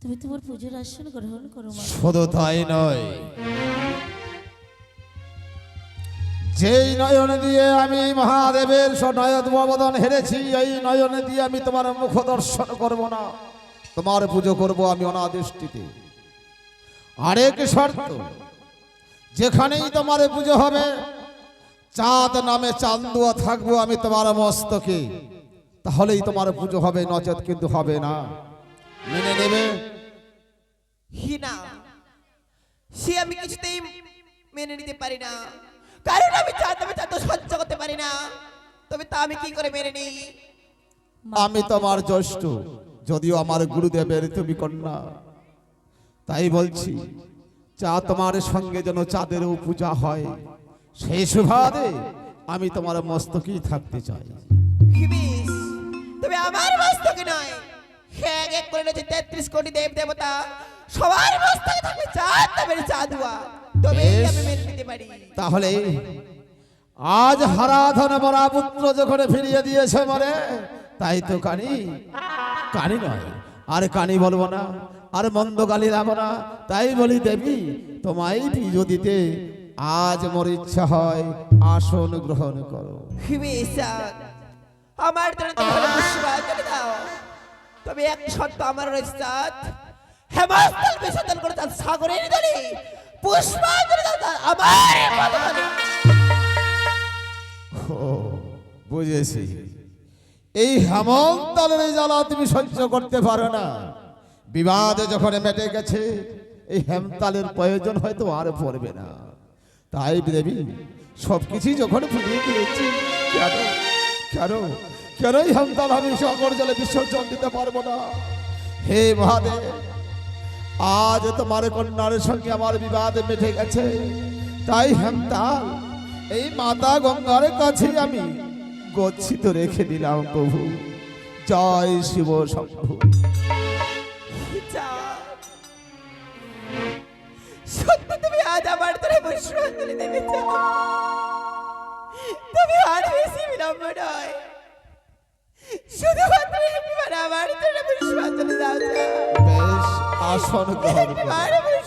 তুমি তোমার পুজোর আসন গ্রহণ করো, মা। শুধু তাই নয়, যেই নয়ন দিয়ে আমি মহাদেবের সনয়ন অবদান হেরেছি, এই নয়ন দিয়ে আমি তোমার মুখ দর্শন করব না। তোমার পুজো করব আমি অনাদৃষ্টিতে। আরেক শর্ত, যেখানেই তোমার পুজো হবে, চাঁদ নামে চান্দুয়া থাকব আমি তোমার মস্তকে। তাহলেই তোমার পুজো হবে নচেত কিন্তু হবে না। মেনে নেবে? হিনা। সে আমি কিছুতেই মেনে নিতে পারি না। কারণ আমি চাঁদ আমি চাঁদ সহ্য করতে পারি না। তবে তা আমি কি করে মেনে নিই? আমি তোমার জ্যৈষ্ঠ যদিও আমার গুরুদেবের তুমি কন্যা। তাই বলছি চা তোমার সঙ্গে যেন চাঁদেরও পূজা হয় সেই সুবাদে আমি তোমার মস্তকেই থাকতে চাই। তবে আমার মস্তকে নয়। এক এক করে রয়েছে তেত্রিশ কোটি দেব দেবতা সবার মস্তকে থাকবে চাঁদ নামের চাঁদুয়া তবে। আমি মেনে নিতে পারি। তাহলে আজ হারাধন মরা পুত্র যখন ফিরিয়ে দিয়েছে মরে তাই তো কানি। কানি নয় আর কানি বলব না আর মন্দ গালি রাখব না। তাই বলি দেবী তোমায় পুজো দিতে আজ মোর ইচ্ছা হয় আসন গ্রহণ করো। আমার তবে এক শর্ত আমার রয়েছে হেমাস্থল বিসর্জন করে চাঁদ সাগরের জলে পুষ্পাঞ্জলি আমার বুঝেছি। এই হেমন্তলের জ্বালা তুমি সহ্য করতে পারো না। বিবাদ যখন মেটে গেছে, এই হেমতালের প্রয়োজন হয়তো আর পড়বে না। তাই দেবী সব কিছুই যখন ফুরিয়ে দিয়েছি কেন কেন কেন হেমতাল আমি সাগর জলে বিসর্জন দিতে পারব না? হে মহাদেব আজ তোমার কন্যার সঙ্গে আমার বিবাদ মেটে গেছে। তাই হেমতাল, এই মাতা গঙ্গার কাছে আমি গচ্ছিত রেখে দিলাম প্রভু। জয় শিব শম্ভু। শুধুমাত্র আমার আসন গ্রহণ করো।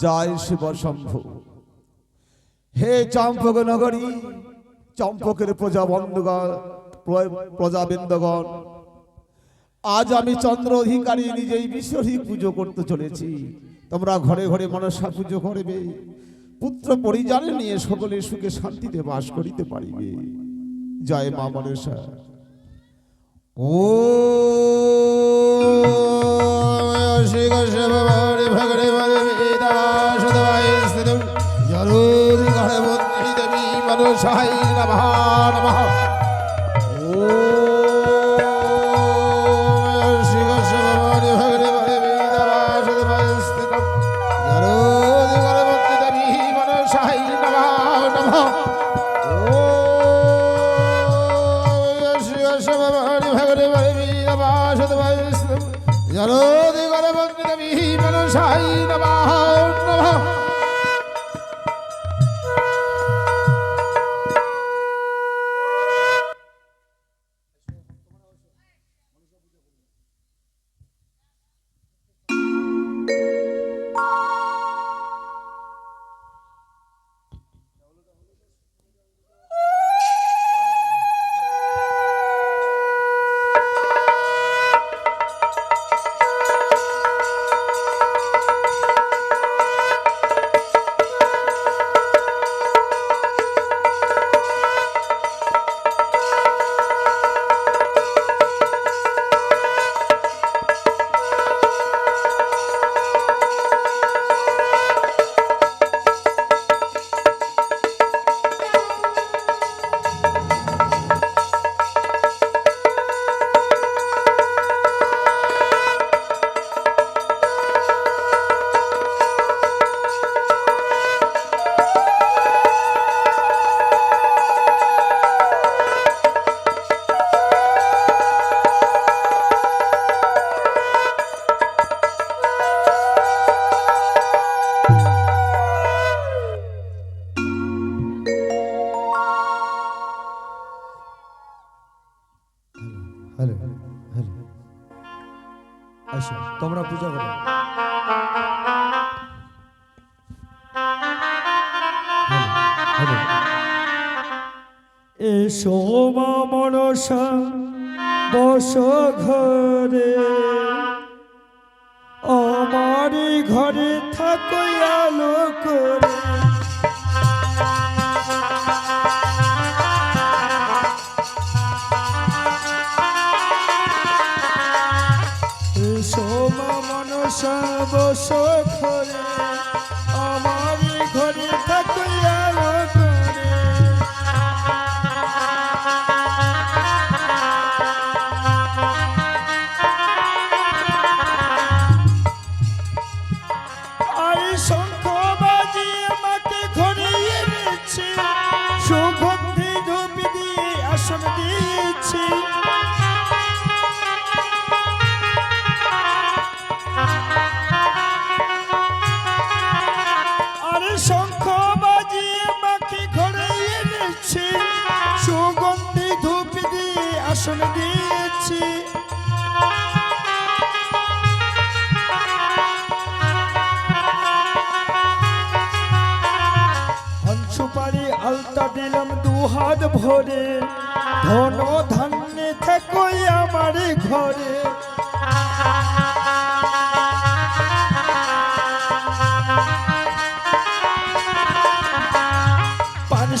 জয় শিব শম্ভু হে চম্পক নগরী, চম্পকের প্রজা বন্ধুগণ প্র- প্রজাবৃন্দগণ, আজ আমি চন্দ্র অধিকারী নিজেই বিশ্বরী পুজো করতে চলেছি। তোমরা ঘরে ঘরে মনসা পুজো করবে, পুত্র পরিজনে নিয়ে সকলে সুখে শান্তিতে বাস করিতে পারিবে। জয় মা মনসা। ও শ্রী কৃষ্ণ ভগরে মনসাই নমঃ হ্যালো তোমরা পূজা করো। এসো মা মনসা বস ঘরে। আমারই ঘরে থাকো আলো করে। বস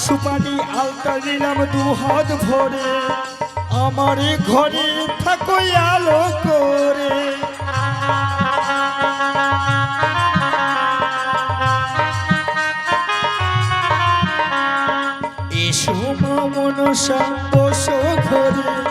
পান সুপারি আলতা নিলাম দু হাত ভরে। আমার ঘরে থাকো আলো করে। এসো মা মনসা, বসো ঘরে।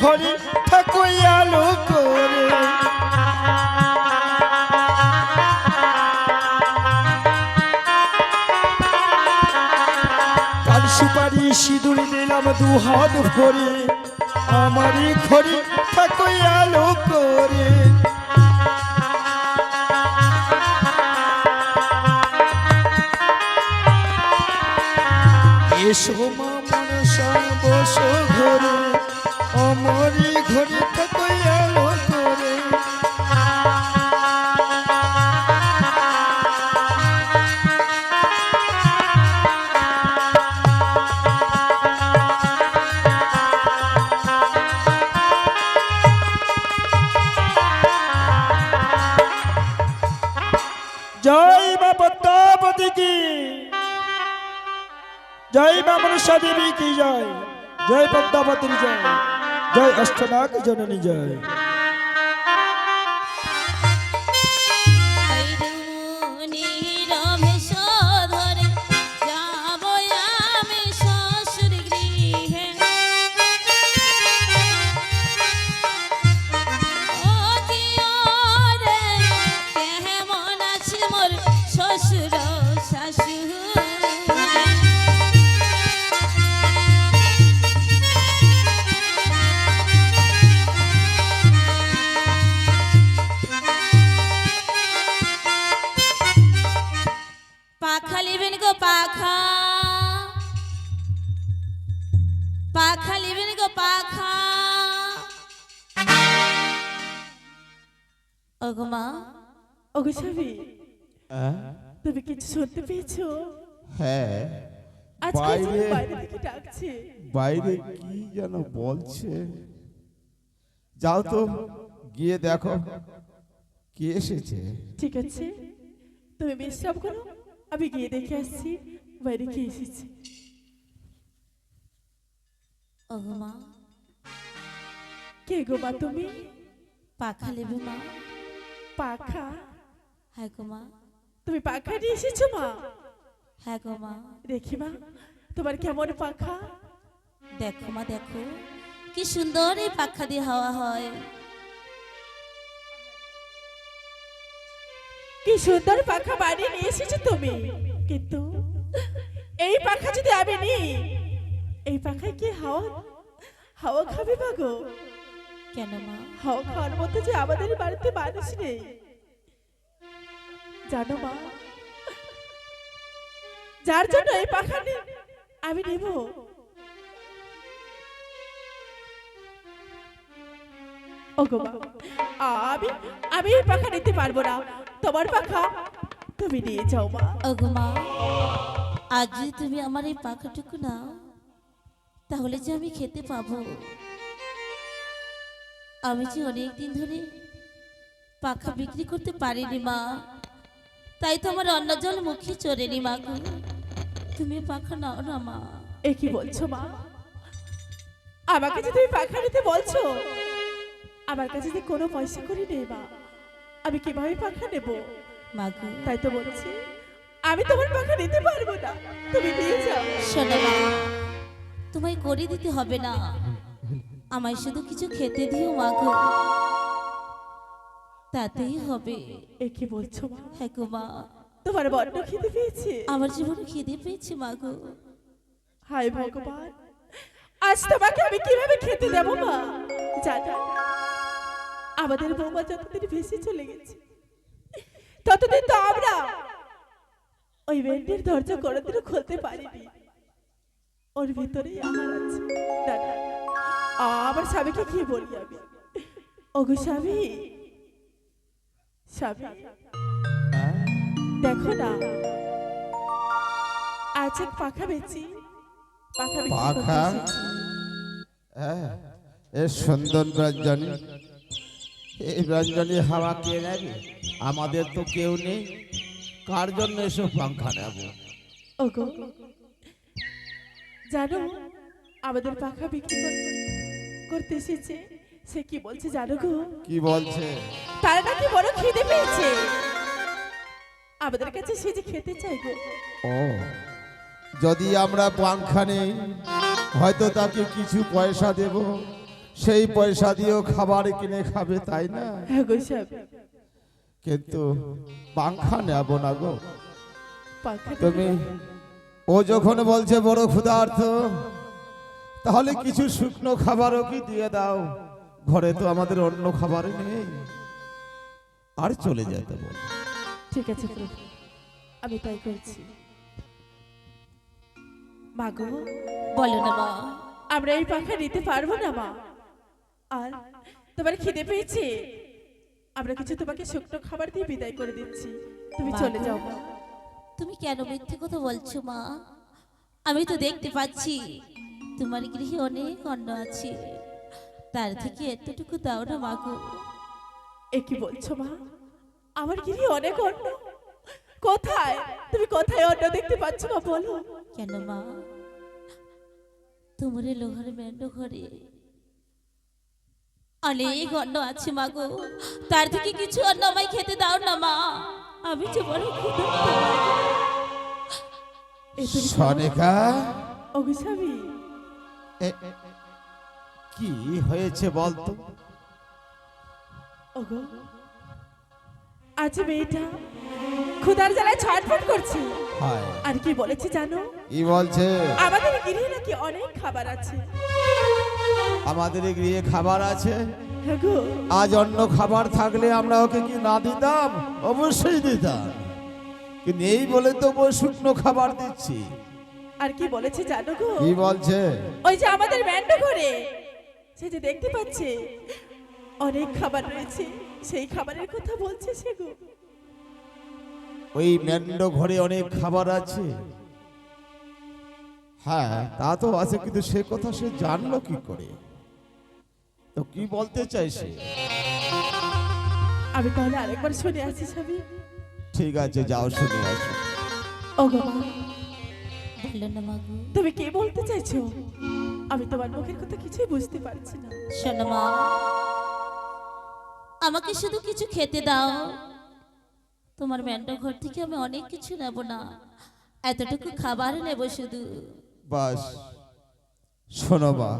ঘরে থাকো আলো করে পান সুপারি সিঁদুর দিলাম দু হাত ভরে আমার ঘরে আলো করে এসো জয় মা পদ্মাবতী কি জয় মা মনসা দেবী কি জয় জয় পদ্মাবতীর জয় জয় অষ্টনাগ জননী জয় বাইরে বাইরে থেকে ডাকছে। বাইরে কি যেন বলছে? যাও তো গিয়ে দেখো। কে এসেছে? ঠিক আছে। তুমি বিশ্রাম করো। আমি গিয়ে দেখে আসছি বাইরে কি এসেছে। মা। কে গো মা তুমি? পাখা নেবে মা। পাখা? হ্যাঁ গো মা। তুমি পাখা নিয়ে এসেছ মা? হ্যাঁ গো মা। দেখি মা তোমার কেমন পাখা? দেখো মা দেখো। কি সুন্দর এই পাখা দিয়ে হাওয়া হয়। কি সুন্দর পাখা বানিয়ে নিয়ে এসেছ তুমি। কিন্তু এই পাখা যদি আমি নিই এই পাখায় কি হাওয়া হাওয়া খাবে মা গো? কেন মা? হাওয়া খাওয়ার মতো যে আমাদের বাড়িতে মানুষ নেই। জানো মা যার জন্য এই পাখা আমি নেব। আমি আমি এই পাখা নিতে পারব না। তোমার পাখা তুমি নিয়ে যাও মা। আজ যদি তুমি আমার এই পাখাটুকু নাও, তাহলে যে আমি খেতে পাবো। আমি যে অনেক দিন ধরে পাখা বিক্রি করতে পারিনি মা, তাই তো আমার অন্ন জল মুখে চড়েনি মা তুমি পাখা নাও না মা। এ কি বলছো মা? আমাকে যে তুমি পাখা নিতে বলছো? আমার কাছে যে কোনো পয়সা করি নেই মা। আমি কীভাবে পাখা নেব? মা গো। তাই তো বলছি আমি তোমার পাখা নিতে পারব না। তুমি নিয়ে যাও। শোনো মা। তোমায় করে দিতে হবে না। আমায় শুধু কিছু খেতে দিও মা গো। তাতেই হবে। এ কি বলছো মা? হ্যাঁ গো মা। তোমার বড্ড খিদে পেয়েছে। আমার জীবনে খিদে পেয়েছে মা গো। হায় ভগবান আজ তোমাকে আমি কীভাবে খেতে দেব মা? জানো আমাদের বৌমা যতদিন ভেসে চলে গেছে ততদিন তো আমরা ওই বেন্ডের দরজা কোনোদিনও খুলতে পারিনি। ওর ভিতরেই আমার আছে। না আমার স্বামীকে কি বলি আমি। ওগো স্বামী স্বামী। দেখো না। আজ এক পাখা বেচি। পাখা পাখা? হ্যাঁ এ সুন্দর রঞ্জনী। এই রঞ্জনী হাওয়া কে নেবে? আমাদের তো কেউ নেই। কার জন্য এসব পাংখা নেব? ওগো। জানো আমাদের পাখা বিক্রি কর- করতে এসেছে সে কি বলছে জানো গো? কি বলছে? তার নাকি বড় খিদে পেয়েছে। আমাদের কাছে সে যে খেতে চাই গো। ও যদি আমরা পাংখা নেই হয়তো তাকে কিছু পয়সা দেব। সেই পয়সা দিয়েও খাবার কিনে খাবে তাই না? হ্যাঁ গো স্বামী কিন্তু পাংখা নেব না গো। পাখা তুমি ও যখন বলছে বড় ক্ষুধার্থ তাহলে কিছু শুকনো খাবারও কি দিয়ে দাও? ঘরে তো আমাদের অন্য খাবার নেই। আর চলে যেতে বল। ঠিক আছে প্রভু আমি তাই করছি। মা গো বলো না মা আমরা এই পাখা নিতে পারব না মা। আর তোমার খিদে পেয়েছে? আমরা কিছু তোমাকে শুকনো খাবার দিয়ে বিদায় করে দিচ্ছি। তুমি চলে যাও মা। তুমি কেন মিথ্যে কথা বলছো মা? আমি তো দেখতে পাচ্ছি তোমার গৃহে অনেক অন্ন আছে। তার থেকে এতটুকু দাও না মা গো। এ কি বলছো মা? আমার গিরি অনেক অন্য। কোথায়? তুমি কোথায় অন্য দেখতে পাচ্ছ মা বলো। কেন মা? তোমার লোহার মেন্ড ঘরে অনেক অন্ন আছে মা গো। তার থেকে কিছু অন্ন আমায় খেতে দাও না মা। আমি যে বড় সনেকা? কি হয়েছে বলতো? ওগো আজ মেয়েটা ক্ষুধার জ্বালায় ছটফট করছে। হায়। আর কি বলেছে জানো? কি বলছে? আমাদের গৃহে নাকি অনেক খাবার আছে। আমাদের গৃহে খাবার আছে? হ্যাঁ আজ অন্য খাবার থাকলে আমরা ওকে কি না দিতাম? অবশ্যই দিতাম। কিন্তু এই বলে তো ওই শুকনো খাবার দিচ্ছি। আর কি বলেছে জানো গো? কি বলছে? ওই যে আমাদের ব্যান্ড ঘরে। সে যে দেখতে পাচ্ছে অনেক খাবার রয়েছে। সেই খাবারের কথা বলছে সে গো। ওই মেন্ড ঘরে অনেক খাবার আছে। হ্যাঁ তা তো আছে কিন্তু সে কথা সে জানলো কি করে? তো কি বলতে চাইছে? আমি তাহলে আরেকবার শুনে আসি স্বামী। ঠিক আছে যাও শুনে আসো। ও গো বলল না মাগো তুমি কে বলতে চাইছো? আমি তোমার মুখের কথা কিছুই বুঝতে পারছি না। শোনো মা আমাকে শুধু কিছু খেতে দাও। তোমার ম্যান্ডো ঘর থেকে আমি অনেক কিছু নেব না। এতটুকু খাবার নেব শুধু। বাস, শোনো মা,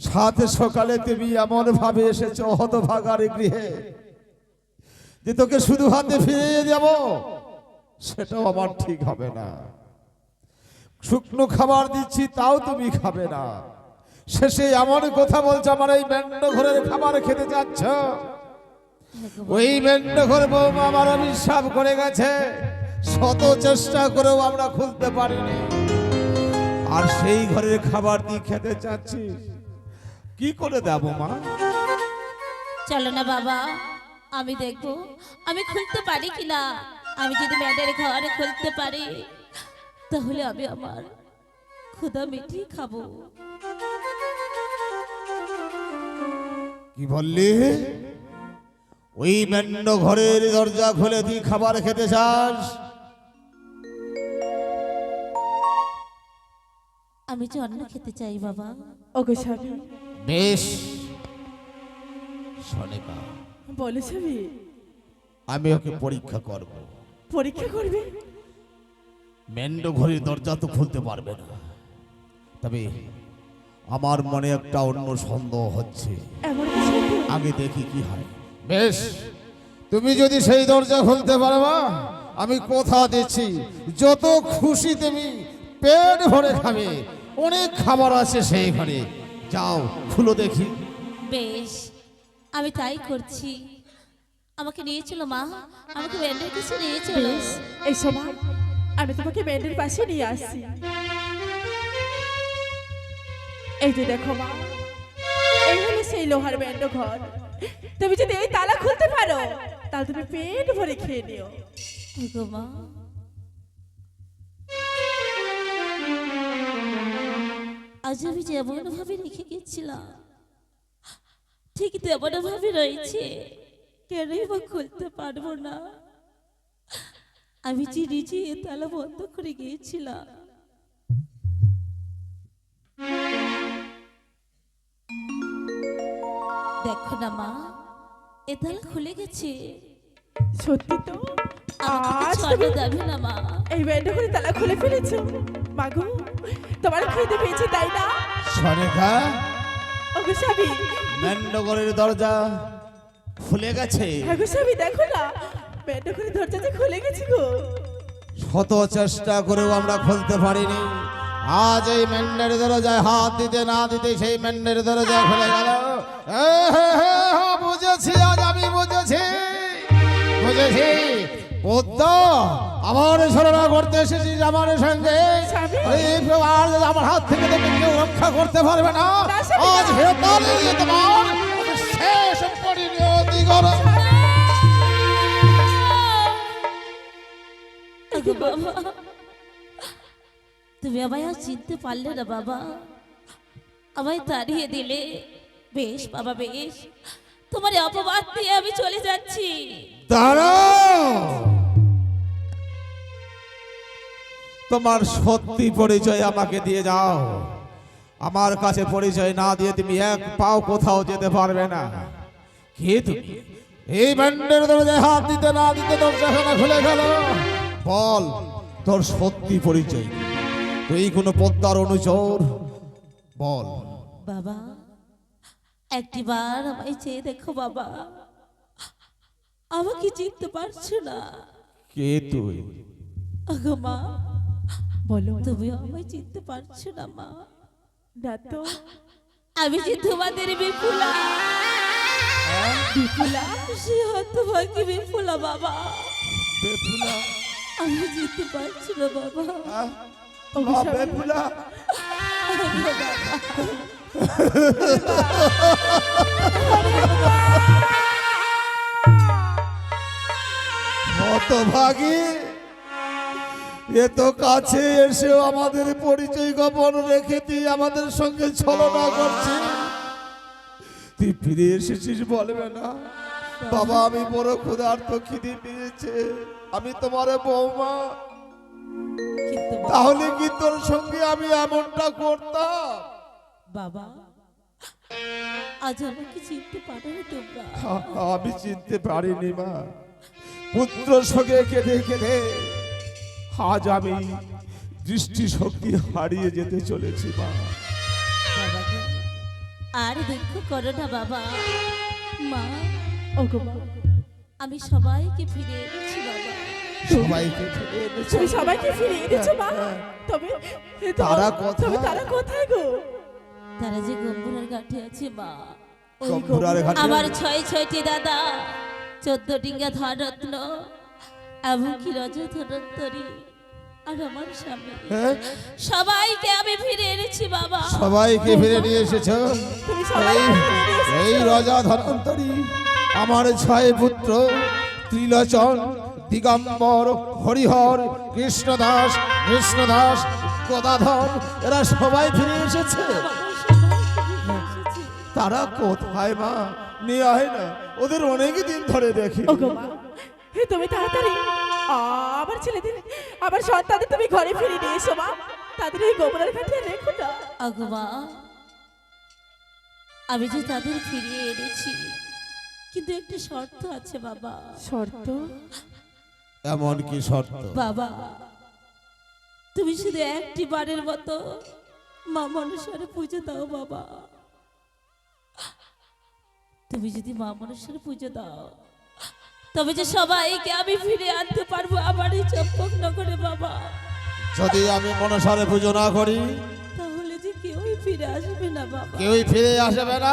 সাথে সকালে তুমি এমন ভাবে এসেছ হতভাগার গৃহে যে তোকে শুধু হাতে ফিরিয়ে যাব সেটাও আমার ঠিক হবে না। শুকনো খাবার দিচ্ছি, তাও তুমি খাবে না। শেষে এমন কথা বলছে, আমার এই মেন্ড ঘরের খাবার খেতে যাচ্ছ ওই মেন্ড ঘর বৌমা আমার অভিশাপ করে গেছে। শত চেষ্টা করেও আমরা খুলতে পারিনি। আর সেই ঘরের খাবার দিয়ে খেতে চাচ্ছিস কি করে দেব, মা? চলো না বাবা, আমি দেখব, আমি খুলতে পারি কিনা? আমি যদি ম্যাডের ঘর খুলতে পারি, তাহলে আমি আমার ক্ষুধা মিটিয়ে খাব। কি বললি? ওই মেন্ড ঘরের দরজা খুলে তুই খাবার খেতে চাস? আমি যে অন্ন খেতে চাই বাবা। ওগো স্বামী। বেশ। সনেকা বলো স্বামী। আমি ওকে পরীক্ষা করব। পরীক্ষা করবে? মেন্ড ঘরের দরজা তো খুলতে পারবে না। তবে আমার মনে একটা অন্য সন্দেহ হচ্ছে। এমন আগে দেখি কি হয়। বেশ তুমি যদি সেই দরজা খুলতে পারবা আমি কথা দিচ্ছি যত খুশি তুমি পেট ভরে খাবে অনেক খাবার আছে সেই ঘরে। যাও খুলো দেখি। বেশ আমি তাই করছি। আমাকে নিয়ে চলো মা আমাকে ব্যান্ডের কাছে নিয়ে চলো। এই সময় আমি তোমাকে ব্যান্ডের পাশে নিয়ে আসছি। এই যে দেখো মা এই সেই লোহার ব্যান্ড ঘর। তুমি যদি এই তালা খুলতে পারো, তাহলে তুমি পেট ভরে খেয়ে নিও। মা আজ আমি যেমন ভাবে রেখে গেছিলাম, ঠিক তেমন ভাবে রয়েছে। কেনই বা খুলতে পারব না? আমি যে নিজে তালা বন্ধ করে গিয়েছিলাম দেখো না মা এ তালা খুলে গেছে। সত্যি তো? আজ তুমি দেবে না মা। এই ব্যান্ড ঘরে তালা খুলে ফেলেছো? মাগো তোমার খেতে পেয়েছে তাই না? সনেকা ওগো স্বামী। মেন্ডগরের দরজা খুলে গেছে। হ্যাঁ গো স্বামী দেখো না। ব্যান্ড ঘরে দরজা যে খুলে গেছে গো। শত চেষ্টা করেও আমরা খুলতে পারিনি। আজ এই মেন্ডের দরজায় হাত দিতে না দিতে সেই মেন্ডের দরজা খুলে গেল। বুঝেছি আজ আমি বুঝেছি। বুঝেছি? পদ্ম আমার ছলনা করতে এসেছিস আমার সঙ্গে। আর আমার হাত থেকে তোকে কেউ রক্ষা করতে পারবে না। আজ না। নিয়ে তোমার শেষ পরিণতি করো। বাবা তুমি আমায় চিনতে পারলে না বাবা। আমায় তাড়িয়ে দিলে। বেশ বাবা বেশ। তোমার অপবাদ দিয়ে আমি চলে যাচ্ছি। দাঁড়াও। তোমার সত্যি পরিচয় আমাকে দিয়ে যাও। আমার কাছে পরিচয় না দিয়ে তুমি এক পাও কোথাও যেতে পারবে না। কে তুমি? এই ব্যান্ডের দরজায় হাত দিতে না দিতে দরজাখানা খুলে গেল। বল তোর সত্যি পরিচয়? তুই কোনো পদ্মার অনুচর? বল। বাবা একটিবার আমায় চেয়ে দেখো বাবা। আমাকে চিনতে পারছ না। কে তুই? ওগো মা বলো। তুমি আমায় চিনতে পারছ না মা। না তো। আমি যে তোমাদের বিপুলা। বিপুলা? সে হতভাগী বিপুলা বাবা। বেফুলা আমি জিততে পারছি না বাবা। ওগো স্বামী, বেফুলা হতভাগী। এ তো কাছে এসেও আমাদের পরিচয় গোপন রেখে তুই আমাদের সঙ্গে ছলনা করছিস তুই ফিরে এসেছিস বলবে না? বাবা আমি বড় ক্ষুধার্ত খিদে পেয়েছে। আমি তোমার বৌমা। তাহলে কি তোর সঙ্গে আমি এমনটা করতাম? বাবা আজ আমাকে চিনতে পারো তোমরা। আমি চিনতে পারিনি মা। পুত্র সঙ্গে কেঁদে কেঁদে আজ আমি দৃষ্টি শক্তি হারিয়ে যেতে চলেছি মা। আর দুঃখ করো না বাবা। মা ওগো আমি সবাইকে ফিরে এনেছি বাবা। সবাইকে ফিরে এনেছো। সবাইকে ফিরিয়ে এনেছো মা? তবে তারা কোথায়? তারা কোথায় গো? তারা যে গম্ভুরের ঘাটে আছে মা? আমার ছয় ছয়টি দাদা চোদ্দ ডিঙ্গা ধনরত্ন এমনকি রজধনন্তরী আর আমার স্বামী হ্যাঁ? সবাইকে আমি ফিরে এনেছি বাবা সবাইকে ফিরে নিয়ে এসেছ এই- ফিরিয়ে নিয়ে এসেছ। এই রাজা ধনন্তরী আমার ছয় পুত্র ত্রিলোচন দিগম্বর হরিহর কৃষ্ণদাস কৃষ্ণদাস গদাধর এরা সবাই ফিরে এসেছে তারা কোথায় মা? নিয়ে আয় না। ওদের অনেক দিন ধরে দেখি। হে তুমি তাড়াতাড়ি। আবার ছেলেদের আবার সন্তানদের তুমি ঘরে ফিরে নিয়ে এসো মা। তাদের ওই গোবরের কাছে রেখো না। আগমা আমি যে তাদের ফিরিয়ে এনেছি কিন্তু একটা শর্ত আছে বাবা। শর্ত? এমন কি শর্ত? বাবা তুমি শুধু একটি বারের মতো মা মনসার পুজো দাও বাবা। তুমি যদি মা মনসার পুজো দাও তবে যে সবাইকে আমি ফিরে আনতে পারব আমার এই চম্পক নগরে বাবা। যদি আমি মনসারে পুজো না করি তাহলে যে কেউই ফিরে আসবে না বাবা। কেউই ফিরে আসবে না।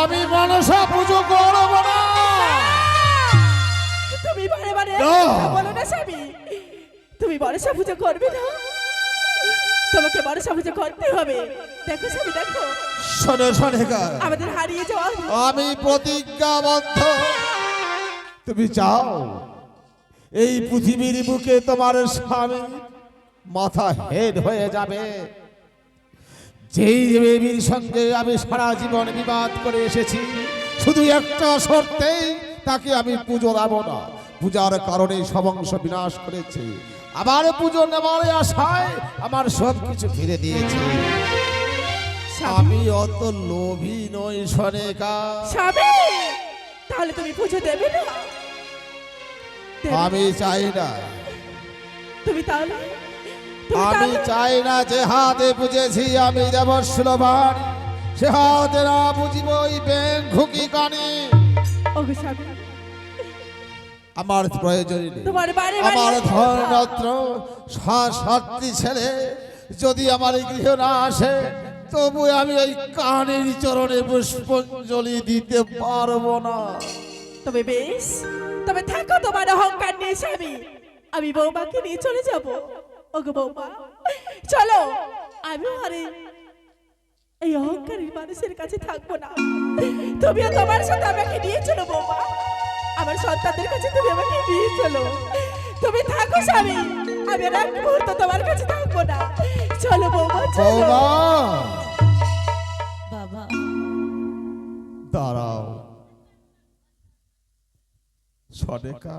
আমি মনসা পুজো করব না। তুমি বারে বারে। বলো না স্বামী। তুমি বরসা পুজো করবে না। তোমাকে বরসা পুজো করতে হবে। দেখো স্বামী দেখো। শোনো শোনেকা আমাদের হারিয়ে যাওয়া আমি প্রতিজ্ঞাবদ্ধ। তুমি চাও এই পৃথিবীর বুকে তোমার স্বামী মাথা হেড হয়ে যাবে। যেই দেবীর সঙ্গে আমি সারা জীবন বিবাদ করে এসেছি শুধু একটা শর্তেই তাকে আমি পুজো দেব না। পূজার কারণে সবংশ বিনাশ করেছে। আবার পুজো নেওয়ার আশায় আমার সব কিছু ফিরে দিয়েছে। আমি অত লোভী নই সনেকা তাহলে তুমি পুজো দেবে না? আমি চাই না। তুমি তাহলে আমি চাই না যে হাতে বুঝেছি আমি দেবশ্রবান সে হাতে না বুঝিব ওই ব্যাং খুকি কানে। আমার প্রয়োজন আমার। ধনরত্ন সাতটি ছেলে যদি আমার এই গৃহ না আসে তবু আমি ওই কানের চরণে পুষ্পাঞ্জলি দিতে পারব না। তবে বেশ তবে থাকো তোমার অহংকার নিয়ে স্বামী। আমি বৌমাকে নিয়ে চলে যাব। ওগো বৌমা চলো আমি আরে এই অহংকারী মানুষের কাছে থাকব না। তুমিও তোমার সাথে আমাকে নিয়ে চলো বৌমা। আমার সন্তানদের কাছে তুমি আমাকে নিয়ে চলো। তুমি থাকো স্বামী আমি আর এক মুহূর্ত তোমার কাছে থাকব না। চলো বৌমা চলো। বাবা। দাঁড়াও। সনেকা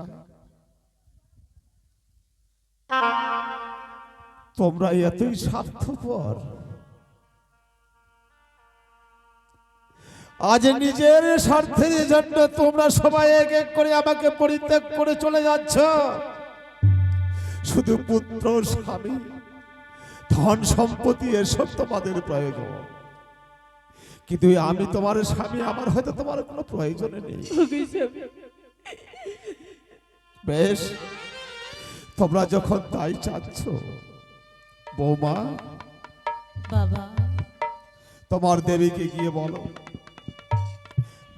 তোমরা এতই স্বার্থপর। আজ নিজের স্বার্থের জন্য তোমরা সবাই এক এক করে আমাকে পরিত্যাগ করে চলে যাচ্ছ। শুধু পুত্র স্বামী ধন সম্পত্তি এসব তোমাদের প্রয়োজন। কিন্তু আমি তোমার স্বামী আমার হয়তো তোমার কোনো প্রয়োজন নেই। বেশ তোমরা যখন তাই চাচ্ছ বৌমা বাবা। তোমার দেবীকে গিয়ে বলো।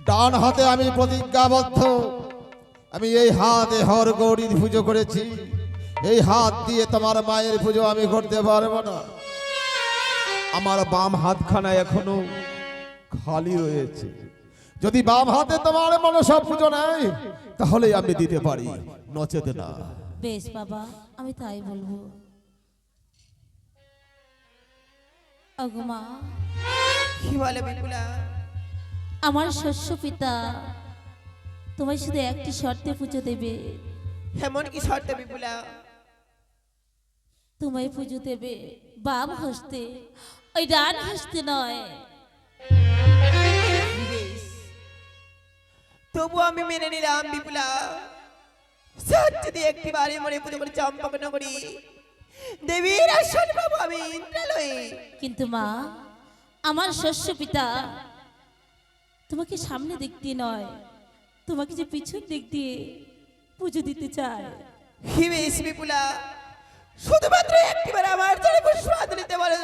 ডান হাতে আমি প্রতিজ্ঞাবদ্ধ। আমি এই হাতে হর গৌরীর পুজো করেছি। এই হাত দিয়ে তোমার মায়ের পুজো আমি করতে পারব না। আমার বাম হাতখানা এখনও খালি রয়েছে। যদি বাম হাতে তোমার মনসা পুজো নেয় তাহলে আমি দিতে পারি। নচেতে না। বেশ বাবা আমি তাই বলব। অগমা কি বলে বিপুলা? আমার শস্য পিতা তোমায় শুধু একটি শর্তে পুজো দেবে। এমন কি শর্ত বিপুলা। তোমায় পুজো দেবে বাম হস্তে ওই ডান হস্তে নয়। তবু আমি মেনে নিলাম বিপুলা। স্যার যদি একটি বারে মনে পুজো করে চম্পক নগরী দেবীর আসন পাবো আমি ইন্দ্রালয়ে। কিন্তু মা আমার শস্য পিতা তোমাকে সামনে দেখতে নয়। তোমাকে যে পিছন দিক দিয়ে পুজো দিতে চায়। হিমেশ বিপুলা, শুধুমাত্র একটিবার আমার জন্য পুষ্পাঞ্জলি নিতে পারো